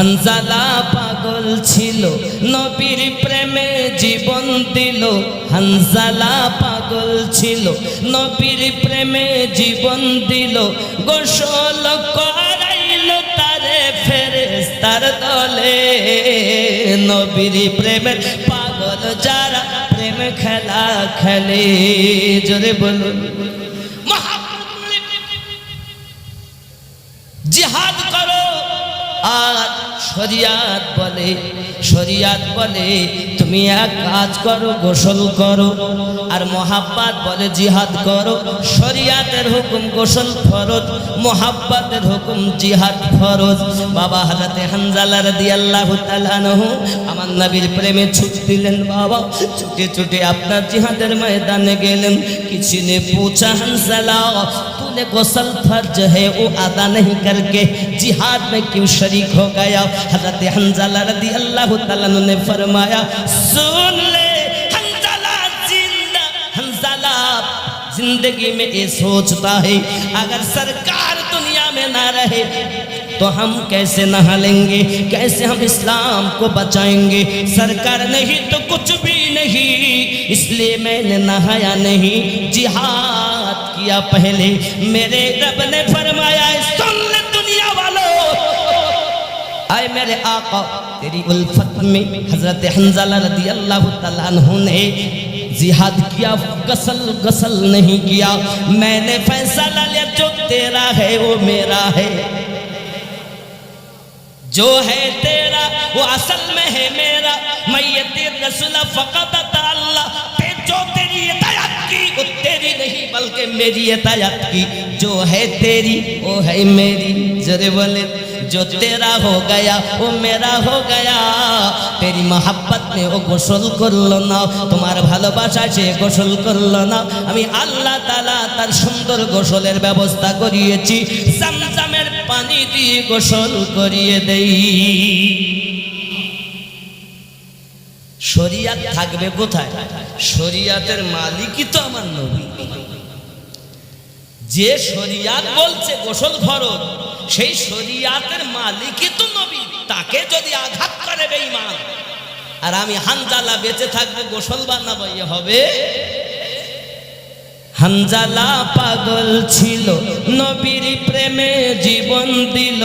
হানজালা পাগল ছিল, নবীর প্রেমে জীবন দিল। হানজালা পাগল ছিল, নবীর প্রেমে জীবন দিল। গোসল করাইল তারে ফেরেস্তার দলে। নবীর প্রেমের পাগল যারা প্রেম খেলা খেলে। জোরে বলুন। জিহাদ করো, আর শরিয়াত বলে শরিয়াত বলে তুমি এক কাজ করো গোসল করো আর মোহাব্বাত বলে জিহাদ করো শরিয়াতের হুকুম গোসল ফরজ মোহাব্বাতের হুকুম জিহাদ ফরজ বাবা হাজাতে হানজালার দিয়াল্লাহু তাআলাহু আমার নবীর প্রেমে ছুট দিলেন বাবা ছুটে ছুটে আপনার জিহাদের ময়দানে গেলেন কিছু নে पूछा हंसला तूने गौसल फर्ज है वो अदा नहीं करके जिहाद में क्यों शरीक हो गया حضرت حنزلہ رضی اللہ تعالیٰ انہوں نے فرمایا، سن لے، حنزلہ زندہ، حنزلہ زندگی میں یہ سوچتا ہے، اگر سرکار دنیا میں نہ رہے، تو ہم کیسے نہ لیں گے؟ کیسے ہم اسلام کو بچائیں گے؟ سرکار نہیں تو کچھ بھی نہیں، اس لیے میں نے نہایا نہیں، جہاد کیا پہلے۔ میرے رب نے فرمایا، سن میرے آقا، تیری الفت میں حضرت حنزلہ رضی اللہ تعالیٰ عنہ نے زیاد کیا گسل گسل نہیں کیا۔ میں نے فیصلہ لیا، جو تیرا ہے وہ میرا ہے۔ جو ہے تیرا، وہ اصل میں ہے میرا۔ میتی رسول فقط اللہ۔ پہ جو تیری اطاعت کی، وہ تیری نہیں، بلکہ میری اطاعت کی۔ جو ہے تیری، وہ ہے میری۔ ذرے والے जो तेरा हो गया वो मेरा हो गया तेरी मोहब्बत में ও গোসল করলো না তোমার ভালোবাসা সে গোসল করলো না আমি আল্লাহ তালা তার সুন্দর গোসলের ব্যবস্থা করিয়েছি জামজামের পানি দিয়ে গোসল করিয়ে দেই শরিয়াত থাকবে কোথায় শরিয়াতের মালিকই তো আমার নবী যে শরিয়াত বলছে গোসল ফরজ, সেই শরিয়াতের মালিকই তো নবী, তাকে যদি আঘাত করে বেঈমান। আর আমি হানজালা বেঁচে থাকব, গোসল বানাবো ইয়ে হবে? হানজালা পাগল ছিল, নবীর প্রেমে জীবন দিল।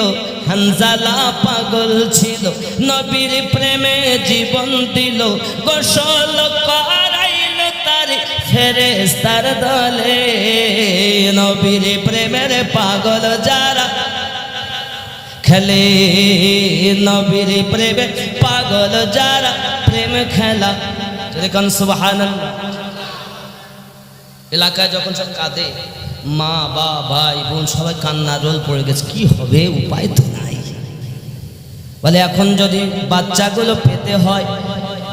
হানজালা পাগল ছিল, নবীর প্রেমে জীবন দিল। গোসল তার ফেরেস্তার দলে, নবীর প্রেমের পাগল যারা খেলে, নবীর প্রেমে পাগল যারা প্রেম খেলা। যেরকম সুবাহান এলাকায় যখন সব কাঁদে, মা, বা, ভাই, বোন, সবাই কান্নার রোল পড়ে গেছে, কি হবে? উপায় তো নাই। বলে, এখন যদি বাচ্চাগুলো পেতে হয়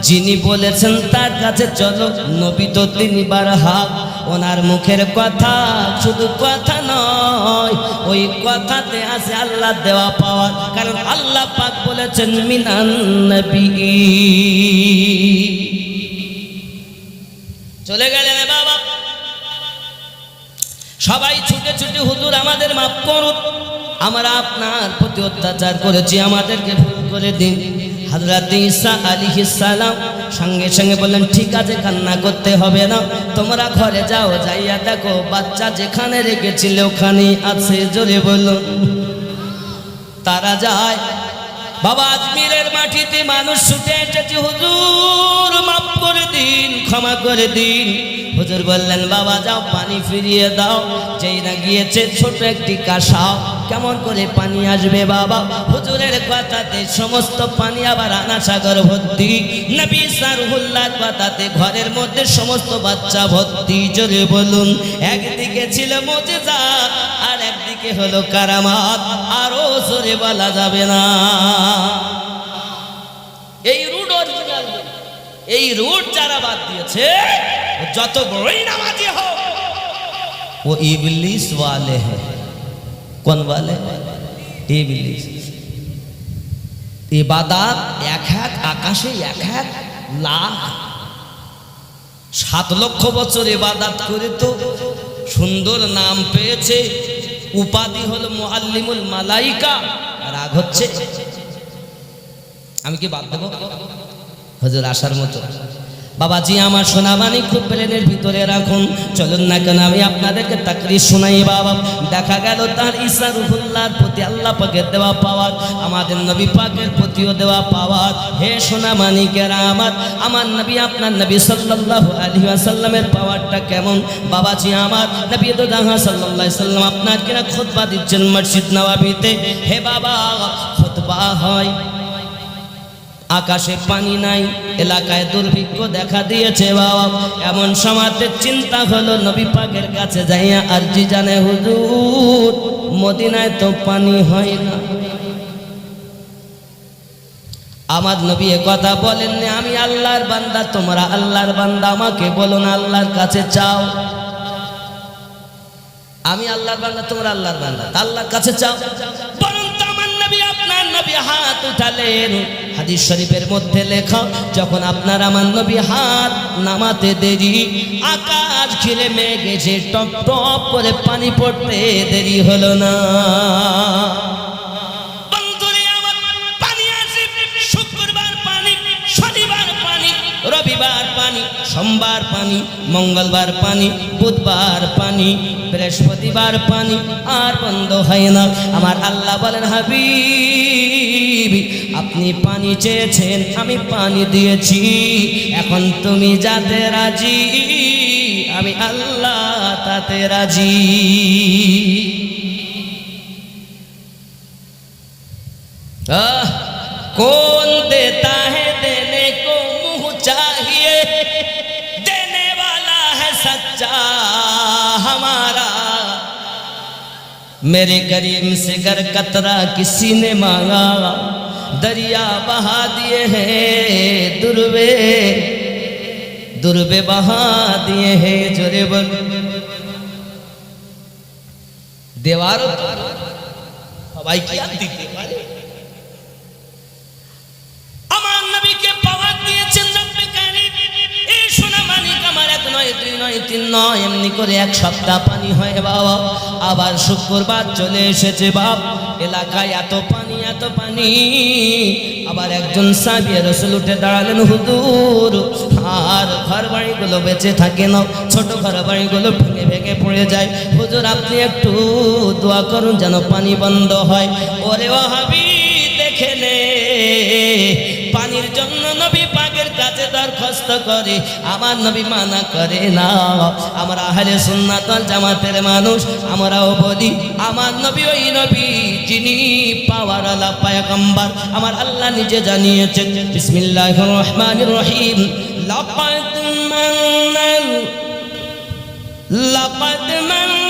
যিনি বলেছেন, তার কাছে চলো। নবী তো তিনবার হাক ওনার মুখের কথা শুধু কথা নয়, ওই কথাতে আছে আল্লাহ দেওয়া পাওয়া। কারণ আল্লাহ পাক বলেছেন, মিনান নবী। চলে গেলেন বাবা। সবাই ছুটে ছুটে, হুজুর, আমাদের মাফ করুন। আমরা আপনার প্রতি অত্যাচার করেছি, আমাদেরকে ভুল করে দিন। হাজরাত ঈসা আলাইহিস সালাম সঙ্গে সঙ্গে বললেন, ঠিক আছে, কান্না করতে হবে না। তোমরা ঘরে যাও, যাইয়া দেখো, বাচ্চা যেখানে রেখেছিল ওখানেই আছে। জোরে বলুন। তারা যায় বাবা আজমিরের মাটিতে মানুষ ছুটে এসেছে, হুজুর, মাফ করে দিন, ক্ষমা করে দিন। হুজুর বললেন, বাবা, যাও, পানি ফিরিয়ে দাও। যেই না গিয়েছে, ছোট একটি কাসাও কেমন করে পানি আসবে বাবা? হুজুরের কথাতে সমস্ত পানি আবার আনা সাগর ভর্তি। নবী সারহুল্লার কথাতে ঘরের মধ্যে সমস্ত বাচ্চা ভর্তি। জোরে বলুন, একদিকে ছিল মজেজা আর একদিকে হলো কারামাত আরো জোরে বলা যাবে না এই রুট অরিজিনাল এই রুট যারা বাদ দিয়েছে ও যত বড়ই নামাজি হোক ও ইবলিস वाले हैं কোন वाले ইবলিস ইবাদাত এক এক আকাশে এক এক লাখ সাত লক্ষ বছর ইবাদাত করে তো সুন্দর নাম পেয়েছে উপাধি হলো মোয়াল্লিমুল মালাইকা। রাগ হচ্ছে? আমি কি বাদ দেবো? হজুর আসার মতো। বাবাজি, আমার সোনামানি খুব প্লেনের ভিতরে রাখুন। চলুন না কেন, আমি আপনাদেরকে তাকরি শোনাই, বাবা। দেখা গেল তার ঈসা রুহুল্লাহর প্রতি আল্লাহ পাকের দেওয়া পাওয়ার, আমাদের নবী পাকের প্রতিও দেওয়া পাওয়ার। হে সোনামানিকেরা আমার আমার নবী, আপনার নবী সাল্লাল্লাহু আলাইহি ওয়াসাল্লামের পাওয়ারটা কেমন? বাবাজি, আমার নবী তো সাল্লাল্লাহু আলাইহি সাল্লাম আপনার কিনা খুতবা দিচ্ছেন মসজিদ নওয়াবিতে। হে বাবা, খুতবা হয়। আকাশে পানি নাই, এলাকায় দুর্ভিক্ষ দেখা দিয়েছে বাবা। এমন সমাজের চিন্তা হলো, নবী পাকের কাছে যাইয়া আর জি জানে, হুজুর, মদিনায় তো পানি হয় না। আমার নবী এ কথা বলেননি আমি আল্লাহর বান্দা, তোমরা আল্লাহর বান্দা, আমাকে বলো না, আল্লাহর কাছে চাও। আমি আল্লাহর বান্দা, তোমরা আল্লাহর বান্দা আল্লাহর কাছে চাও। আমার নবী হাত উঠালেন। হাদিস শরীফের মধ্যে লেখা, যখন আপনার আমার নবী হাত নামাতে দেরি, আকাশ ঘিরে মেঘ এসে টপ টপ করে পানি পড়তে দেরি হলো না। পানি, সোমবার পানি, মঙ্গলবার পানি, বুধবার পানি, বৃহস্পতিবার পানি, আর বন্ধ হয় না। আমার আল্লাহ বলেন, হাবিব, আপনি পানি চেয়েছেন, আমি পানি দিয়েছি। এখন তুমি যাতে রাজি, আমি আল্লাহ তাতে রাজি। আহ میرے گریم سے گر کترہ کسی نے مانگا۔ دریا بہا دیے ہیں دروے۔ دروے بہا دیے ہیں جرے بل دیواروں ہوائی کیا دیتے সোনা মানিক আমার এক নয় এমনি করে এক সপ্তাহ পানি হয় বাবা। আবার শুক্রবার চলে এসেছে বাপ। এলাকায় এত পানি এত পানি। আবার একজন সাবিয়ে রসুল উঠে দাঁড়ালেন হুদুর আর ঘর বাড়িগুলো বেঁচে থাকে না। ছোট ঘর বাড়িগুলো ভেঙে ভেঙে পড়ে যায়। হুজুর, আপনি একটু দোয়া করুন যেন পানি বন্ধ হয়। ওরে ও হাবি দেখে নে। পানির জন্য নবী কাছে দরখাস্ত করে, আমার নবী মানা করে না। আমরা আহলে সুন্নাতল জামাতের মানুষ আমরাও বলি আমার নবী, ওই নবী যিনি পাওয়ার আলা পায়গম্বর, আমার আল্লাহ নিজে জানিয়েছেন, বিসমিল্লাহির রহমানির রহিম। লাকাদ মান্নাল, লাকাদ মান্নাল্লাহু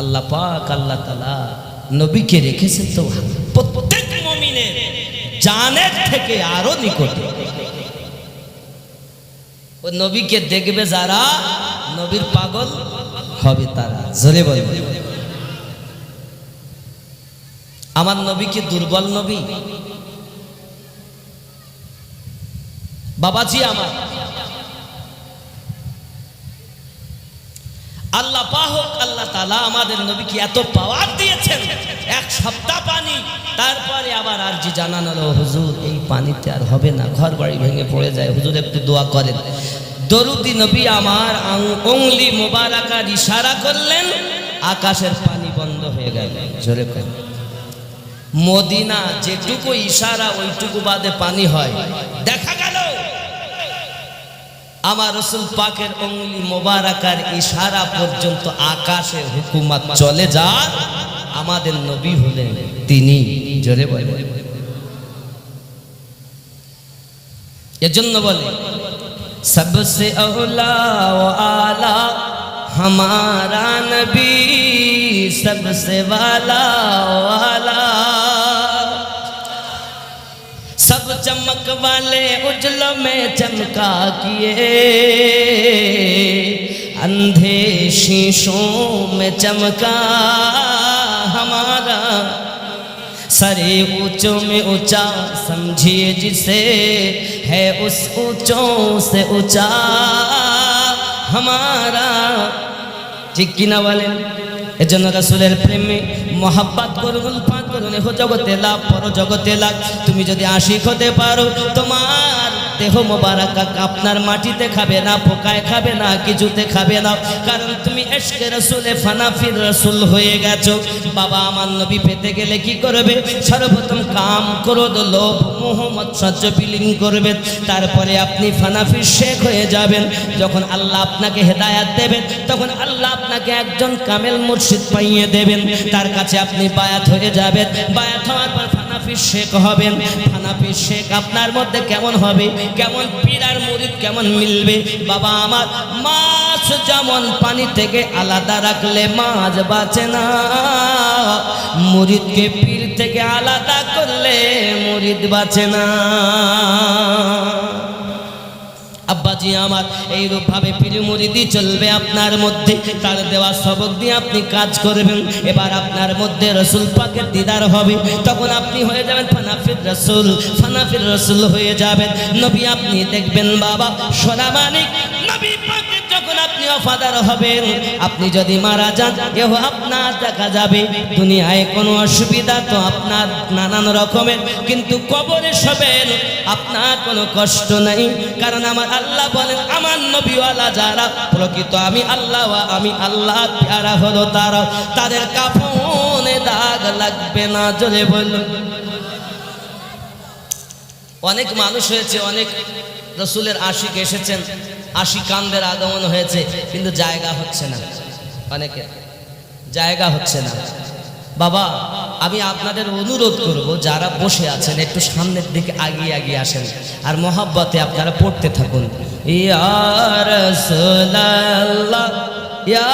আল্লাহ পাক, আল্লাহ তালা নবীকে রেখেছেন তো প্রত্যেক মমিনের জানের থেকে আরও নিকটে। ও নবীকে দেখবে যারা নবীর পাগল হবে তারা। জোরে বলবে আমার নবী কি দুর্বল নবী? বাবাজি আমার। আল্লাহ পাহক আল্লাহ তালা আমাদের নবীকে এত পাওয়ার দিয়েছেন। এক সপ্তাহ পানি, তারপরে আবার আর জি জানানো হুজুর, এই পানিতে আর হবে না ঘর বাড়ি ভেঙে পড়ে যায়। হুজুর, একটু দোয়া করেন। দরুদি নবী আমার অংলি মোবারকার ইশারা করলেন, আকাশের পানি বন্ধ হয়ে গেল। জোরে করেন। মদিনা যেটুকু ইশারা, ওইটুকু বাদে পানি হয়। দেখা গেল আমার রসুল পাকের অঙ্গুলি মোবারকার ইশারা পর্যন্ত আকাশে হুকুমাত চলে যা আমাদের নবী হলেন তিনি জোরে বলে এজন্য বলে सबसे औला व आला हमारा नबी सबसे वाला वाला چمک والے اجلوں میں چمکا کیے۔ اندھے شیشوں میں چمکا ہمارا۔ سرے اونچوں میں اونچا سمجھیے جسے ہے اس اونچوں سے اونچا ہمارا۔ جی چکنا والے؟ এজন্য রাসুলের প্রেমে মহাব্বাত করুন পাঁচ করুন জগতে লাভ পর জগতে লাভ। তুমি যদি আশিক হতে পারো, তোমার দেহ মোবারক আপনার মাটিতে খাবে না, পোকায় খাবে না, কিছুতে খাবে না। কারণ তুমি এশকে রসুলে ফানাফির রসুল হয়ে গেছো। বাবা আমার নবী পেতে গেলে কি করবে? সর্বপ্রথম কাম ক্রোধ লোভ মোহাম্মদ সহ্য বিলীন করবে। তারপরে আপনি ফানাফির শেখ হয়ে যাবেন। যখন আল্লাহ আপনাকে হেদায়াত দেবেন, তখন আল্লাহ আপনাকে একজন কামেল মুর্শিদ পাইয়ে দেবেন। তার কাছে আপনি বায়াত হয়ে যাবেন। বায়াত হওয়ার পর শেখ হবেন ফানাফির শেখ আপনার মধ্যে কেমন হবে? কেমন পীরার মুরিদ কেমন মিলবে? বাবা আমার, মাছ যেমন পানি থেকে আলাদা রাখলে মাছ বাঁচে না। মুরিদকে পীর থেকে আলাদা করলে মুরিদ বাঁচে না। আব্বাজি আমার এইরূপ ভাবে পিরিমুরিদি চলবে আপনার মধ্যে। তার দেওয়া সবক দিয়ে আপনি কাজ করবেন। এবার আপনার মধ্যে রসুল পাকের দিদার হবে। তখন আপনি হয়ে যাবেন ফানাফির রসুল। ফানাফির রসুল হয়ে যাবেন। নবী আপনি দেখবেন বাবা সোনা মানিক নবী পাকের যখন আপনি অফাদার হবেন। আপনি যদি মারা যান এহ আপনার দেখা যাবে। দুনিয়ায় কোনো অসুবিধা তো আপনার নানান রকমের। কিন্তু কবরে সবেন আপনার কোনো কষ্ট নাই। কারণ আমার আল্লাহ বলেন, আমার নবীওয়ালা যারা, প্রকৃত আমি আল্লাহ আমি আল্লাহ, প্যারা হলো তারা। তাদের কাফনে দাগ লাগবে না জলে বলুন। অনেক মানুষ হয়েছে, অনেক রসুলের আশিক এসেছেন, আশিকানদের আগমন হয়েছে, কিন্তু জায়গা হচ্ছে না। অনেকে, জায়গা হচ্ছে না। বাবা, আমি আপনাদের অনুরোধ করব, যারা বসে আছেন, একটু সামনের দিকে আগিয়ে আগিয়ে আসেন, আর মহাব্বতে আপনারা পড়তে থাকুন। ইয়ার ইয়া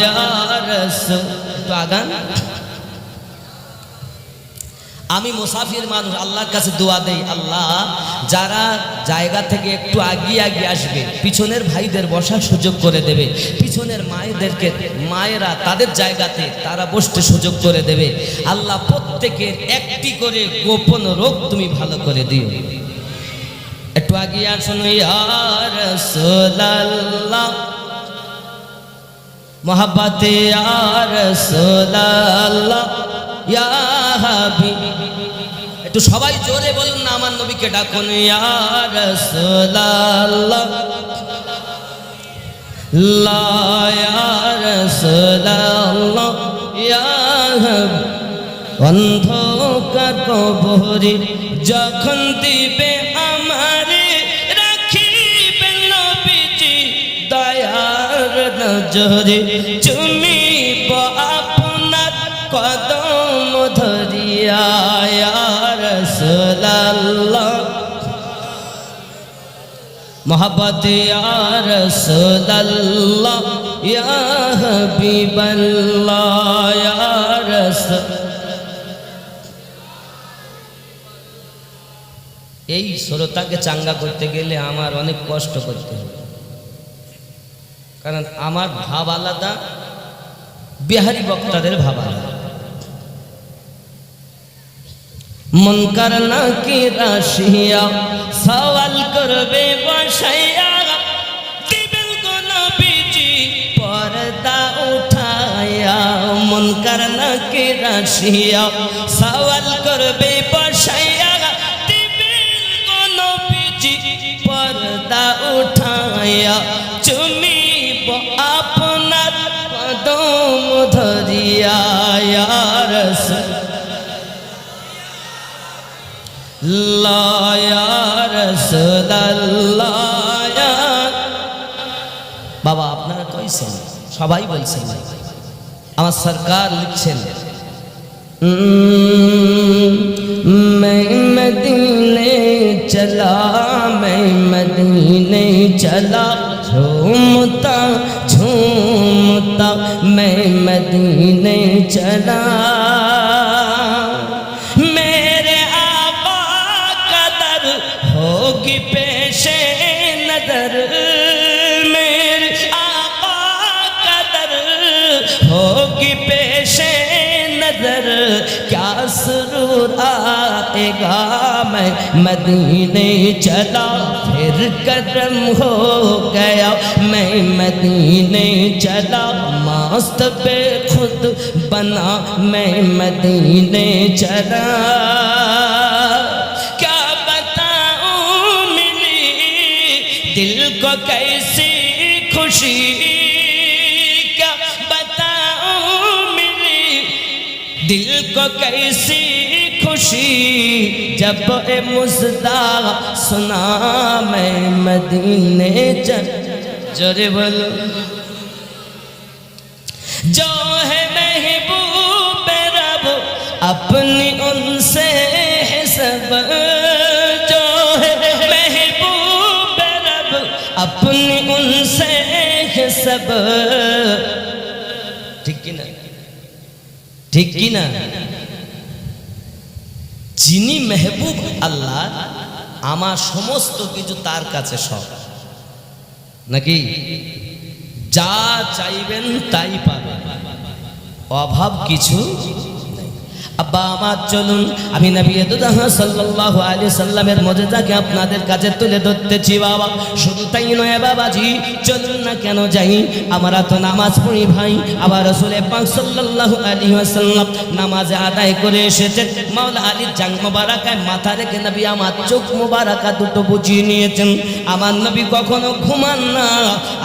ইয়া আগান। আমি মুসাফির মানুষ, আল্লাহর কাছে দোয়া দেই, আল্লাহ, যারা জায়গা থেকে একটু আগিয়ে আগিয়ে আসবে, পিছনের ভাইদের বসার সুযোগ করে দেবে, পিছনের মায়েদেরকে, মায়েরা তাদের জায়গাতে তারা বসতে সুযোগ করে দেবে। আল্লাহ, প্রত্যেকের একটি করে গোপন রোগ তুমি ভালো করে দিও। একটু আগিয়ে আসুন মোহাব্বতে ইয়ার রাসূলুল্লাহ। একটু সবাই জোরে বলুন না, আমার নবীকে ডাকুন, ইয়া রাসূলুল্লাহ। লা, ইয়া রাসূলুল্লাহ অন্ধকার কবরে যখন দিবে আমারে রাখিবেন নবীজি দয়ার নজরে। তুমি ইয়া রাসূলুল্লাহ মোহাম্মত ইয়া রাসূলুল্লাহ ইয়া হাবিবাল্লাহ ইয়া রাসূল এই শ্রোতাকে চাঙ্গা করতে গেলে আমার অনেক কষ্ট করতে হবে। কারণ আমার ভাব আলাদা, বিহারি বক্তাদের ভাব আলাদা। মন করনা কি রাশিয়া? সওয়াল করবে বসাইয়া। দিবেন বিজি পর্দা উঠায়া মন করনা কি রাশিয়া? সওয়াল করবে বসাইয়া। দিবেন বিজি পর্দা উঠায়া চুমি আপনার কদম ধরিয়া। ইয়া বাবা আপনারা কইছেন সবাই বলছেন আমার সরকার লিখছেন मैं मदीने चला मैं मदीने चला झूमता झूमता मैं मदीने चला میں مدینے چلا، پھر کرم ہو گیا۔ میں مدینے چلا ماست پہ خود بنا۔ میں مدینے چلا۔ کیا بتاؤں ملی دل کو کیسی خوشی؟ کیا بتاؤں ملی دل کو کیسی خوشی جب اے مزدہ سنا میں مدینے چل جرے بولو جو ہے محبوب رب، اپنی ان سے حسب جو ہے محبوب رب، اپنی ان سے حسب ٹھیک نا؟ ٹھیک نا؟ যিনি মেহবুব আল্লাহ, আমার সমস্ত কিছু তার কাছে সব নাকি যা চাইবেন তাই পাবেন অভাব কিছু। আব্বা, আমার চলুন। আমি নবী দুদাহ সাল্লাল্লাহু আলাইহি সাল্লামের মর্যাদাকে আপনাদের কাছে তুলে ধরতেছি, বাবা। শুধু তাই নয়, বাবাজি, চলুন না কেন যাই? আমরা তো নামাজ পড়ি, ভাই। আবার রসুলে পাক সাল্লাল্লাহু আলাইহি ওয়াসাল্লাম নামাজ আদায় করে এসেছেন। মাওলা আলীর জাং মোবারকায় মাথা রেখে নবী আমার চোখ মোবারাকা দুটো বুঝিয়ে নিয়েছেন। আমার নবী কখনো ঘুমান না।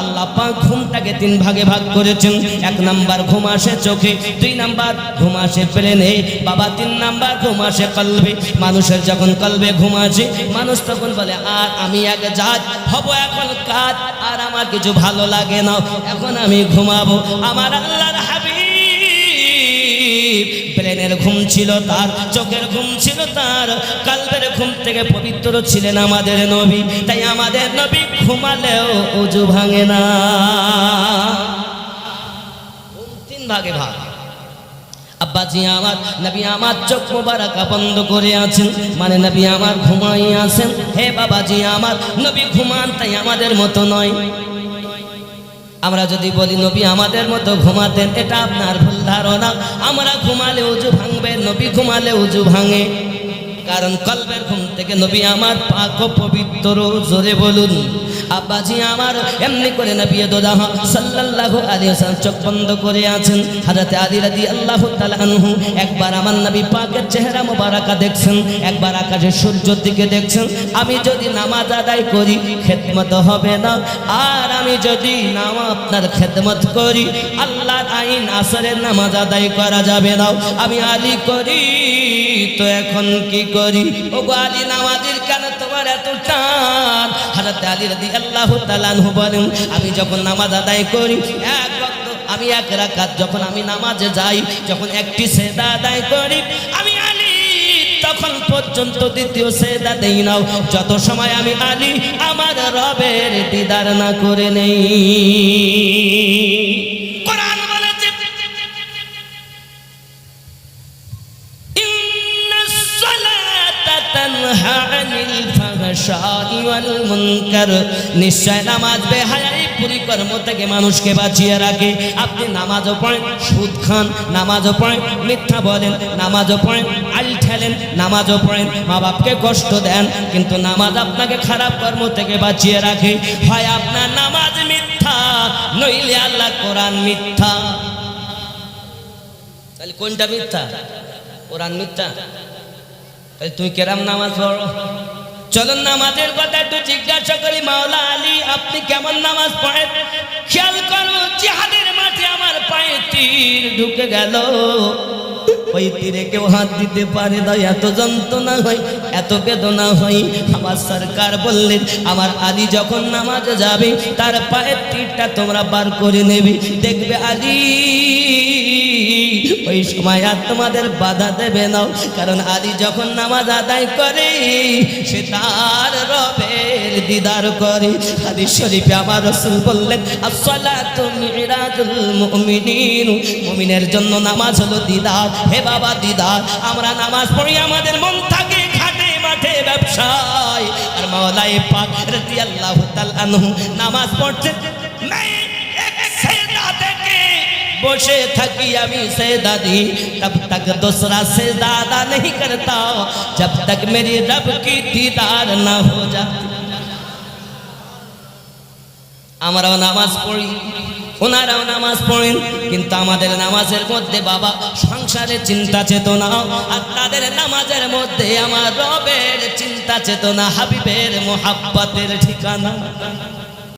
আল্লাহ পাক ঘুমটাকে তিন ভাগে ভাগ করেছেন। এক নাম্বার ঘুম আসে চোখে, দুই নাম্বার ঘুম আসে প্লেনে। বাবা, তিন নাম্বার ঘুম আসে কলবে। মানুষের যখন কলবে ঘুম আসে, মানুষ তখন বলে, আর আমি এক জাত, হব এখন কাজ আর আমার কিছু ভালো লাগে না। এখন আমি ঘুমাবো। আমার আল্লাহর হাবিব ব্রেনের ঘুম ছিল তার, চোখের ঘুম ছিল তার, কালবের ঘুম থেকে পবিত্র ছিলেন আমাদের নবী, তাই আমাদের নবী ঘুমালেও উজু ভাঙে না। তিন ভাগে ভাগ। আব্বাজি আমার, নবী আমার চোখ মোবারকা বন্ধ করে আছেন মানে নবী আমার ঘুমাই আছেন। হে বাবাজি আমার, নবী ঘুমান তাই আমাদের মতো নয়। আমরা যদি বলি, নবী আমাদের মতো ঘুমাতেন, এটা আপনার ভুল ধারণা। আমরা ঘুমালে উজু ভাঙবে, নবী ঘুমালে উজু ভাঙে। কারণ কলবের ঘুম থেকে নবী আমার পাক পবিত্র, জোরে বলুন। আব্বাজি আমার এমনি করে নবী দোদাহ সাল্লাল্লাহু আলাইহি ওয়াসাল্লাম চোখ বন্ধ করে আছেন। হযরত আলী রাদিয়াল্লাহু তাআলা আনহু একবার আমার নবী পাকের চেহারা মোবারকা দেখছেন, একবার আকাশের সূর্যের দিকে দেখছেন। আমি যদি নামাজ আদায় করি, খেদমত হবে না। আর আমি যদি নাম আপনার খেদমত করি, আল্লাহর আইন আসরের নামাজ আদায় করা যাবে না। আমি আলী করি, তো এখন কি করি ও গো আলী, নামাজের কেন তোমার এত টান? হাজরত আলী রাদি আল্লাহ বলেন, আমি যখন নামাজ আদায় করি, এক আমি এক রাকাত যখন আমি নামাজে যাই, যখন একটি সেদা আদায় করি, আমি আলী, তখন পর্যন্ত দ্বিতীয় সেদা দেই নাও। যত সময় আমি আলী, আমার রবের দিদার না করে নেই। হা নিশ্চয় নামাজ বেহায়াই পরিকর্ম থেকে মানুষকে বাঁচিয়ে রাখে। আপনি নামাজও পড়েন, সুদ খান, নামাজও পড়েন, মিথ্যা বলেন, নামাজও পড়েন আল ঠেলেন, নামাজও পড়েন মা বাপকে কষ্ট দেন, কিন্তু নামাজ আপনাকে খারাপ কর্ম থেকে বাঁচিয়ে রাখে। হয় আপনার নামাজ মিথ্যা, নইলে আল্লাহ কোরআন মিথ্যা। তাহলে কোনটা মিথ্যা? কোরআন মিথ্যা? তুই কেরাম নামাজ পড়ো। চলুন নামাজের কথা একটু জিজ্ঞাসা করি, মাওলা আলী, আপনি কেমন নামাজ পড়েন? খেয়াল করো, জিহাদের মাঠে আমার পায়ে তীর ঢুকে গেল। ওই তীরে কেউ হাত দিতে পারে না, এত যন্ত্রণা হয়, এত বেদনা হয়। আমার সরকার বললেন, আমার আলী যখন নামাজে যাবে, তার পায়ের তীরটা তোমরা বার করে নেবে। দেখবে আলী ওই সময় আর তোমাদের বাধা দেবে না, কারণ আদি যখন নামাজ আদায় করে, সে তার রবের দিদার করে। আদি শরীফে আমার রসুল বললেন মমিনের জন্য নামাজ হলো দিদার। হে বাবা দিদার, আমরা নামাজ পড়ি আমাদের মন থাকে খাটে মাঠে ব্যবসায়। আর মাওলায় পাক রাদিয়াল্লাহু তাআলা নামাজ পড়ছে নাই বসে থাকি আমি সে দাদি তব তক दूसरा से दादा नहीं करता जब तक मेरी रब की दीदार ना हो जाती আমরাও নামাজ পড়ি ওনারাও নামাজ পড়েন কিন্তু আমাদের নামাজের মধ্যে বাবা সংসারের চিন্তা চেতনা আর তাদের নামাজের মধ্যে আমার রবের চিন্তা চেতনা হাবিবের মোহাব্বতের ঠিকানা